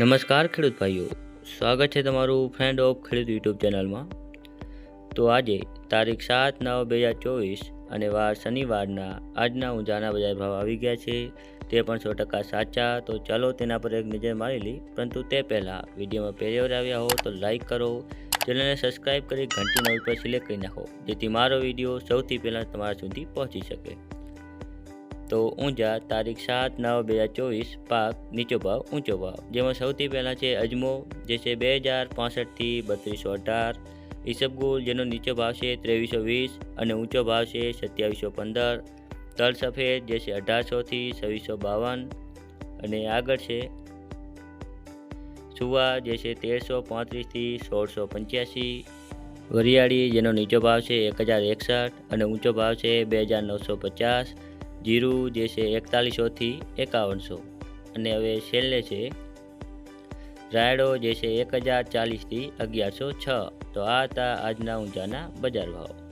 નમસ્કાર ખેડૂત ભાઈઓ, સ્વાગત છે તમારું ફ્રેન્ડ ઓફ ખેડૂત યુટ્યુબ ચેનલમાં. તો આજે તારીખ સાત નવ બે હજાર ચોવીસ અને વાર શનિવારના આજના ઊંઝાના બજાર ભાવ આવી ગયા છે. તે પણ સો ટકા સાચા. તો ચાલો તેના પર એક નજર મારી લઈ. પરંતુ તે પહેલાં વિડીયોમાં પહેલી આવ્યા હો તો લાઈક કરો, ચેનલને સબસ્ક્રાઈબ કરી, ઘંટીના ઉપર સિલેક્ટ કરી નાખો, જેથી મારો વીડિયો સૌથી પહેલાં તમારા સુધી પહોંચી શકે. તો ઊંઝા તારીખ સાત નવ બે હજાર ચોવીસ પાક નીચો ભાવ ઊંચો ભાવ. જેમાં સૌથી પહેલાં છે અજમો, જે છે બે હજાર પાસઠથી બત્રીસો અઢાર. ઈસબગુલ, જેનો નીચો ભાવ છે ત્રેવીસો વીસ અને ઊંચો ભાવ છે સત્યાવીસો પંદર. તલ સફેદ, જે છે અઢારસોથી છવ્વીસો બાવન. અને આગળ છે સુવા, જે છે તેરસો પાંત્રીસથી સોળસો પંચ્યાસી. વરિયાળી, જેનો નીચો ભાવ છે એક હજાર એકસઠ અને ઊંચો ભાવ છે બે હજાર નવસો પચાસ. જીરું જે છે એકતાલીસોથી એકાવનસો. અને હવે છેલ્લે છે, રાયડો જે છે એક હજાર ચાલીસથી અગિયારસો છ. તો આ હતા આજના ઊંચાના બજાર ભાવ.